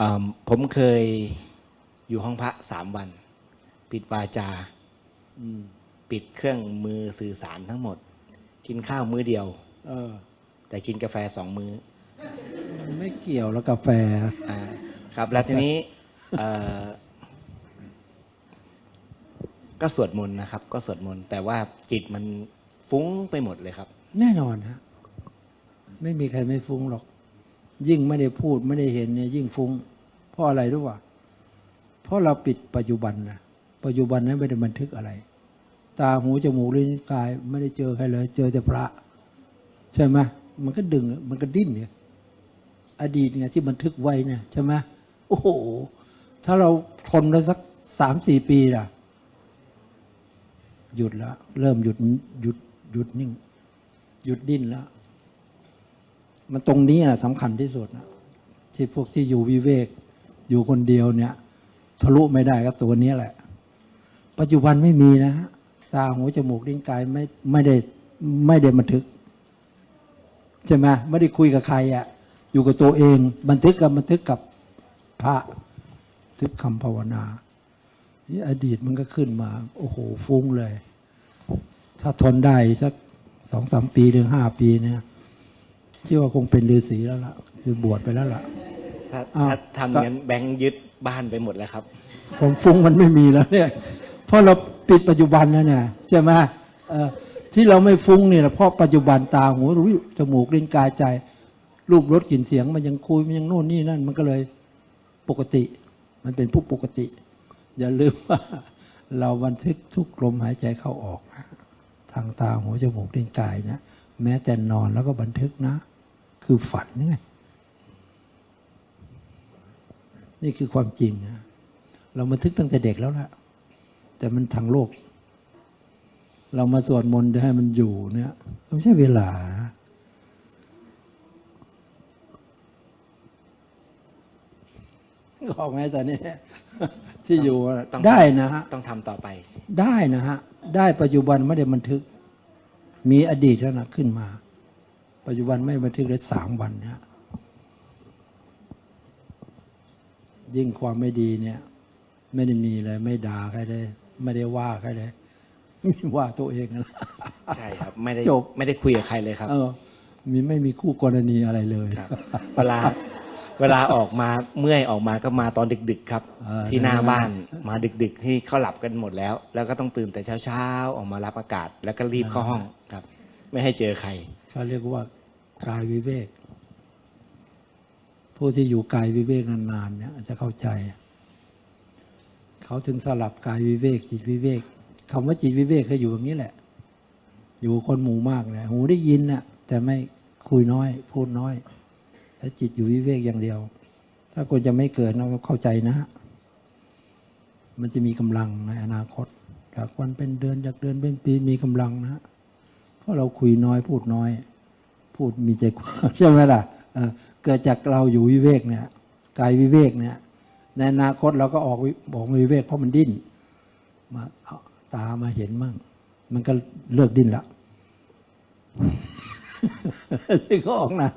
อ่าผมเคยอยู่ห้องพระสามวัน ปิดวาจาอืมปิดเครื่องมือสื่อสารทั้งหมด กินข้าวมื้อเดียว เออ แต่กินกาแฟสองมื้อมันไม่เกี่ยวแล้วกาแฟอ่าครับ แล้วทีนี้เอ่อก็สวดมนต์นะครับ ก็สวดมนต์แต่ว่าจิตมันฟุ้งไปหมดเลยครับ แน่นอนฮะไม่มีใครไม่ฟุ้งหรอก ยิ่งไม่ได้พูดไม่ได้เห็นเนี่ยยิ่งฟุ้ง เพราะอะไรรู้ป่ะเพราะเราปิดปัจจุบันนะปัจจุบันนั้นไม่ได้บันทึกอะไร ตาหูจมูกลิ้นกาย ไม่ได้เจอใครเลย เจอแต่พระ ใช่ไหมมันก็ดึงมันก็ดิ้นเนี่ยอดีตเนี่ยที่บันทึกไว้เนี่ยใช่ไหมโอ้โห ถ้าเราทนได้สักสามสี่ปีล่ะ หยุดแล้วเริ่มหยุดหยุดหยุดนิ่ง หยุดดิ้นแล้ว มันตรงนี้อะสำคัญที่สุด ที่พวกที่อยู่วิเวก อยู่คนเดียวเนี่ย ทะลุไม่ได้ครับตัวนี้แหละ ปัจจุบันไม่มีนะฮะตาหูจมูกลิ้นกายไม่ไม่ได้ไม่ได้บันทึกใช่ไหมไม่ได้คุยกับใครอะ่ะ อยู่กับตัวเอง บันทึกกับบันทึกกับพระทึกคำภาวนาอดีตมันก็ขึ้นมา โอ้โหฟุ้งเลย ถ้าทนได้สักสองสามปีถึงห้าปีเนี่ย คิดว่าคงเป็นฤาษีแล้วล่ะ คือบวชไปแล้วล่ะ ถ้าอ้าว ถ้าทำอย่างนั้นแบงค์ยึดบ้านไปหมดแล้วครับ ผมฟุ้งมันไม่มีแล้วเนี่ย เพราะเราปิดปัจจุบันแล้วเนี่ยใช่ไหมเอ่อที่เราไม่ฟุ้งเนี่ยเพราะปัจจุบันตาหูจมูกลิ้นกายใจ รูปรสกลิ่นเสียงมันยังคุยมันยังโน่นนี่นั่น มันก็เลยปกติ มันเป็นผู้ปกติ อย่าลืมว่า เราบันทึกทุกลมหายใจเข้าออกนะทางตาหูจมูกลิ้นกายนะแม้แต่นอนแล้วก็บันทึกนะ คือฝันไงนี่คือความจริงนะเราบันทึกตั้งแต่เด็กแล้วล่ะ แต่มันทางโลก เรามาสวดมนต์จะให้มันอยู่เนี่ยมันไม่ใช่เวลา ออกไหมตอนนี้ ที่อยู่อะต้องได้นะฮะต้องทำต่อไป ได้นะฮะ ได้ปัจจุบันไม่ได้บันทึก มีอดีตเท่านั้นขึ้นมา ปัจจุบันไม่บันทึกได้สามวันนะฮะยิ่งความไม่ดีเนี่ย ไม่ได้มีเลย ไม่ด่าใครเลย ไม่ได้ว่าใครเลยมีว่าตัวเองนะใช่ครับ ไม่ได้จบไม่ได้คุยกับใครเลยครับ เออ มีไม่มีคู่กรณีอะไรเลยครับเวลา เวลาออกมาเมื่อยออกมาก็มาตอนดึก ๆ ครับ อ่า ที่หน้าบ้านมาดึก ๆ ที่เขาหลับกันหมดแล้ว แล้วก็ต้องตื่นแต่เช้าๆออกมารับอากาศ แล้วก็รีบเข้าห้องครับ ไม่ให้เจอใคร เขาเรียกว่ากายวิเวก ผู้ที่อยู่กายวิเวกนานๆเนี่ยจะเข้าใจ เขาถึงสลับกายวิเวก จิตวิเวกคำว่าจิตวิเวกคืออยู่อย่างนี้แหละ อยู่กับคนหมู่มากเลยหูได้ยินน่ะ แต่ไม่คุยน้อย พูดน้อย แต่จิตอยู่วิเวกอย่างเดียว ถ้าคนจะไม่เกิดเราก็เข้าใจนะ มันจะมีกำลังในอนาคต จากวันเป็นเดือนจากเดือนเป็นปีมีกำลังนะเพราะเราคุยน้อยพูดน้อย พูดมีใจความใช่ไหมล่ะเเกิดจากเราอยู่วิเวกเนี่ยกายวิเวกเนี่ย ในอนาคตเราก็ออกบอกวิเวกเพราะมันดิ้นมาเอาตามาเห็นมั่ง มันก็เลิกดิ้นละที่ก็ออกนะ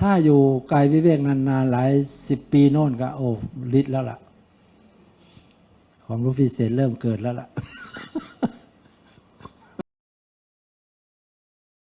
ถ้าอยู่กายวิเวกนานๆหลายสิบปีโน่นก็ โอ้ฤทธิ์แล้วล่ะความรู้พิเศษเริ่มเกิดแล้วล่ะ